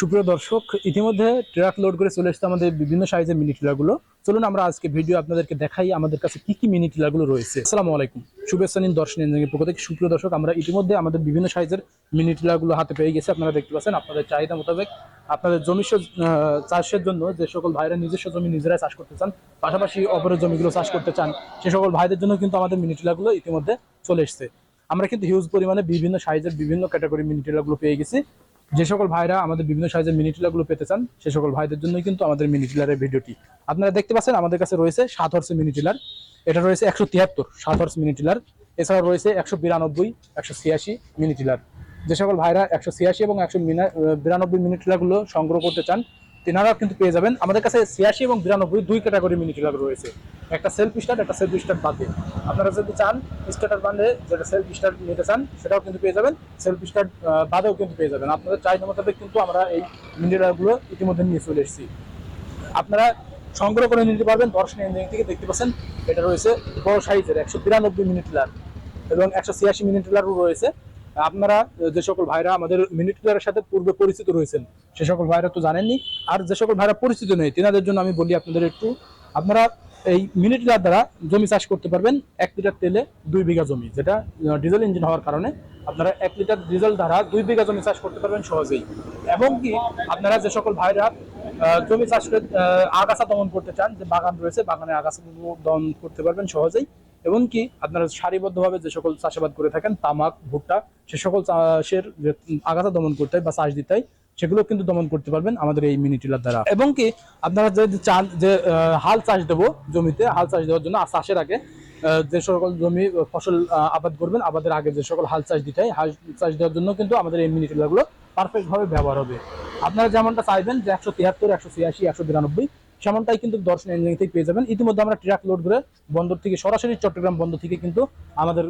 সুপ্রিয় দর্শক, ইতিমধ্যে ট্রাক লোড করে চলে এসেছে আমাদের বিভিন্ন সাইজের মিনি টিলারগুলো চলুন আমরা আজকে ভিডিও আপনাদেরকে দেখাই আমাদের কাছে কি কি মিনি টিলারগুলো রয়েছে। আসসালামু আলাইকুম। শুভেচ্ছা নিন দর্শন ইঞ্জিনিয়ারিং পক্ষ থেকে। সুপ্রিয় দর্শক, আমরা ইতিমধ্যে আমাদের বিভিন্ন সাইজের মিনি টিলারগুলো হাতে পেয়ে গেছে। আপনারা দেখতে পাচ্ছেন, আপনাদের চাহিদা মোতাবেক আপনাদের জমি চাষের জন্য যে সকল ভাইরা নিজস্ব জমি নিজেরাই চাষ করতে চান, পাশাপাশি অপরের জমিগুলো চাষ করতে চান, সে সকল ভাইদের জন্য কিন্তু আমাদের মিনি টিলারগুলো ইতিমধ্যে চলে এসেছে। আমরা কিন্তু হিউজ পরিমাণে বিভিন্ন সাইজের বিভিন্ন ক্যাটাগরি মিনি টিলারগুলো পেয়ে গেছি। যে সকল ভাইরা আমাদের বিভিন্ন সাইজের মিনি টিলারগুলো পেতে চান, সে সকল ভাইদের জন্যই কিন্তু আমাদের মিনি টিলারের ভিডিওটি। আপনারা দেখতে পাচ্ছেন আমাদের কাছে রয়েছে সাত হর্সের মিনি টিলার এটা রয়েছে একশো তিয়াত্তর, সাত হর্স মিনি টিলার এছাড়া রয়েছে একশো বিরানব্বই, একশো ছিয়াশি মিনি টিলার যে সকল ভাইরা একশো ছিয়াশি এবং একশো বিরানব্বই মিনি টিলারগুলো সংগ্রহ করতে চান তেনারা কিন্তু পেয়ে যাবেন। আমাদের কাছে ছিয়াশি এবং বিরানব্বই দুই ক্যাটাগরি মিনি টিলার রয়েছে। একটা সেলফ স্টার্ট একটা সেলফ স্টার্ট বাদে আপনারা যদি চান স্টার্টার বাদে যেটা সেলফ স্টার্ট নিতে চান, সেটাও কিন্তু পেয়ে যাবেন। সেলফ স্টার্ট বাদেও কিন্তু পেয়ে যাবেন। আপনাদের চাহিদা মোতাবেক কিন্তু আমরা এই মিনি টিলারগুলো ইতিমধ্যে নিয়ে চলে এসেছি। আপনারা সংগ্রহ করে নিতে পারবেন দর্শন ইঞ্জিনিয়ারিং থেকে দেখতে পাচ্ছেন, এটা রয়েছে বড় সাইজের একশো বিরানব্বই মিনিট টিলার এবং একশো ছিয়াশি মিনিট টিলারও রয়েছে। আপনারা, যে সকল ভাইরা আমাদের মিনিট টিলারের সাথে পূর্বে পরিচিত রয়েছেন, সে সকল ভাইরা তো জানেননি, আর যে সকল ভাইরা পরিচিত নেই, তেনাদের জন্য আমি বলি আপনাদের একটু, আপনারা এই মিনিট টিলার দ্বারা জমি চাষ করতে পারবেন এক লিটার তেলে দুই বিঘা জমি, যেটা ডিজেল ইঞ্জিন হওয়ার কারণে আপনারা এক লিটার ডিজেল দ্বারা দুই বিঘা জমি চাষ করতে পারবেন সহজেই। এবং কি, আপনারা যে সকল ভাইরা জমি চাষ করে আগাছা দমন করতে চান, যে বাগান রয়েছে, বাগানে আগাছা দমন করতে পারবেন সহজেই। এবং কি, আপনারা সারিবদ্ধভাবে যে সকল চাষাবাদ করে থাকেন, তামাক, ভুট্টা, সে সকল চাষের আগাছা দমন করতে বা চাষ দিতে সেগুলো কিন্তু দমন করতে পারবেন আমাদের এই মিনি টিলার দ্বারা। এবং কি, আপনারা যদি চান যে হাল চাষ দেবো জমিতে, হাল চাষ দেওয়ার জন্য চাষের আগে যে সকল জমি ফসল আবাদ করবেন, আবাদের আগে যে সকল হাল চাষ দিতে হয়, হাল চাষ দেওয়ার জন্য কিন্তু আমাদের এই মিনি টিলারগুলো পারফেক্টভাবে ব্যবহার হবে। আপনারা যেমনটা চাইবেন যে একশো তিয়াত্তর, একশো ছিয়াশি, একশো বিরানব্বই, সেমনটাই কিন্তু দর্শন ইঞ্জিনিয়ারিং থেকে পেয়ে যাবেন। ইতিমধ্যে আমরা ট্রাক লোড করে বন্দর থেকে, সরাসরি চট্টগ্রাম বন্দর থেকে কিন্তু আমাদের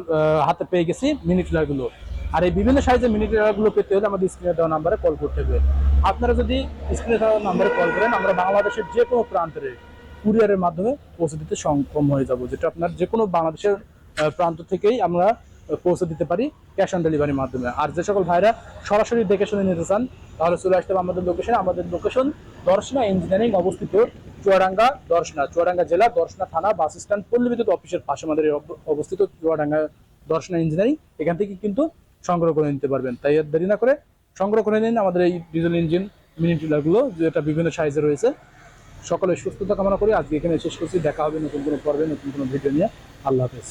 হাতে পেয়ে গেছি মিনি টিলারগুলো আর এই বিভিন্ন সাইজের মিনি টিলারগুলো পেতে হলে আমাদের স্ক্রিনে দেওয়া নাম্বারে কল করতে হবে। আপনারা যদি স্ক্রিনে দেওয়া নাম্বারে কল করেন, আমরা বাংলাদেশের যে কোনো প্রান্তের কুরিয়ারের মাধ্যমে পৌঁছে দিতে সক্ষম হয়ে যাব, যেটা আপনার যে কোনো বাংলাদেশের প্রান্ত থেকেই আমরা পৌঁছে দিতে পারি ক্যাশ অন ডেলিভারির মাধ্যমে। আর যে সকল ভাইরা সরাসরি দেখে শুনে নিতে চান, তাহলে চলে আসতে হবে আমাদের লোকেশন আমাদের লোকেশন দর্শনা ইঞ্জিনিয়ারিং অবস্থিত চুয়াডাঙ্গা দর্শনা। চুয়াডাঙ্গা জেলা দর্শনা থানা বাস স্ট্যান্ড পল্লী বিদ্যুৎ অফিসের পাশে আমাদের অব- অবস্থিত চুয়াডাঙ্গা দর্শনা ইঞ্জিনিয়ারিং এখান থেকে কিন্তু সংগ্রহ করে নিতে পারবেন। তাই আর দেরি না করে সংগ্রহ করে নিন আমাদের এই ডিজেল ইঞ্জিন মিনি টিলারগুলো যেটা বিভিন্ন সাইজে রয়েছে। সকলে সুস্থতা কামনা করি। আজকে এখানে শেষ করছি। দেখা হবে নতুন কোনো পর্বে, নতুন কোনো ভিডিও নিয়ে। আল্লাহ হাফেজ।